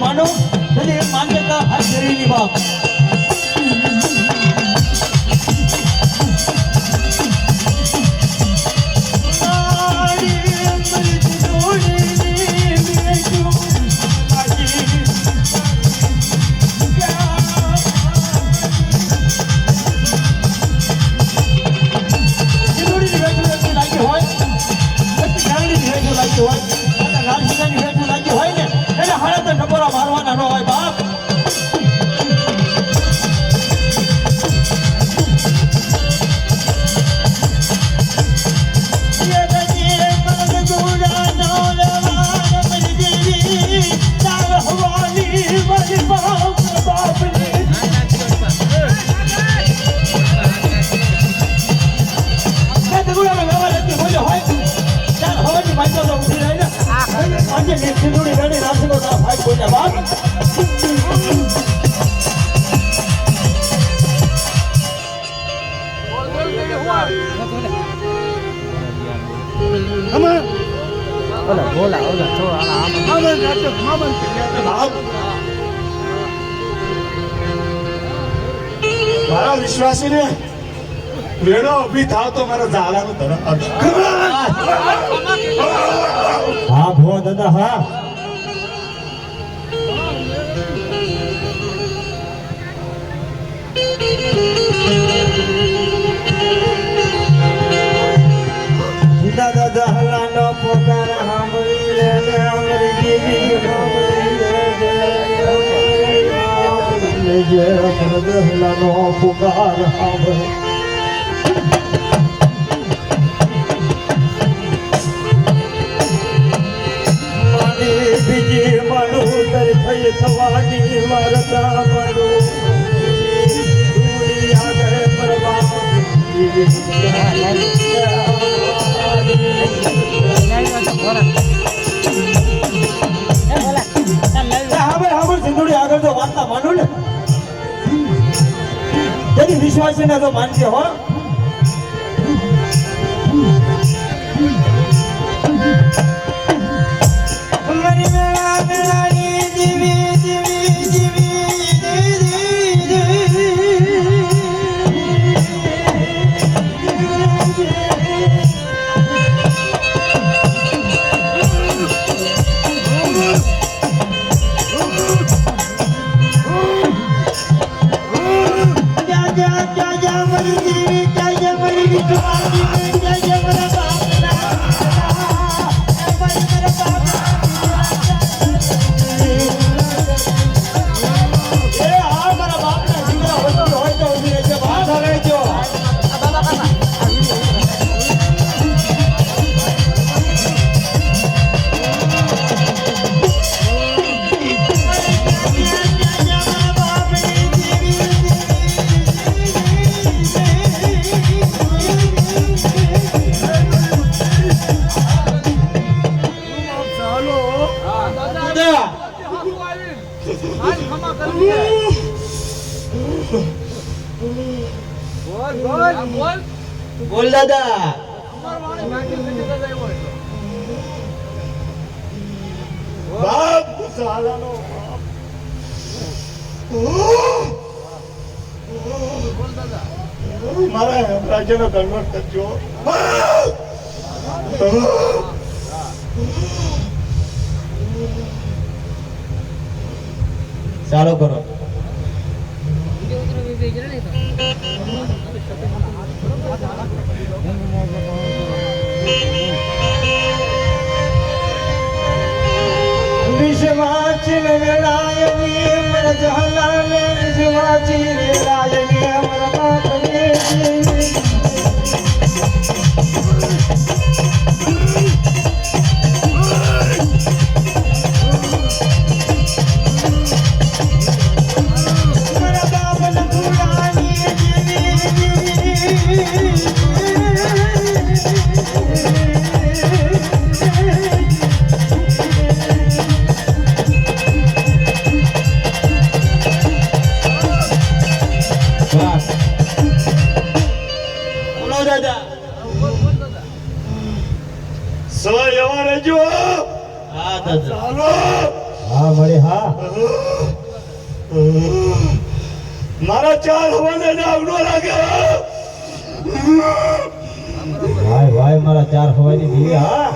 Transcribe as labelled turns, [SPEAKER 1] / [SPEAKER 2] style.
[SPEAKER 1] માનું. ଯଦି એમ માનજે તો આ શેરીની બાપ.
[SPEAKER 2] મારા વિશ્વાસી ને વેણો ઊભી થાવ તો મારા ઝાલાનું ધરમ
[SPEAKER 1] હા ભો દાદા હા. લે જે દહલાનો પોકાર સાંભળી મારી બીજી માનું દર થઈ થવાની વારતા માનું દુનિયા આગળ પરવા. જેની વિશ્વાસી ને તો માનજે હો બોલ દાદા.
[SPEAKER 2] બાપ ઝાલાનો મારા હેમરાજનો કન્વર્ટ કરજો
[SPEAKER 1] ચાલો કરો. વિશ્વાચી વેળાયની મર જહલાને વિશ્વાચી વેળાયની અમર બાપની
[SPEAKER 2] રહેજો
[SPEAKER 1] હા
[SPEAKER 2] ચાલો.
[SPEAKER 1] હા મળે હા.
[SPEAKER 2] મારા ચાર હવાને નામ નો લાગે.
[SPEAKER 1] ભાઈ ભાઈ મારા ચાર હવાની દીવી હા.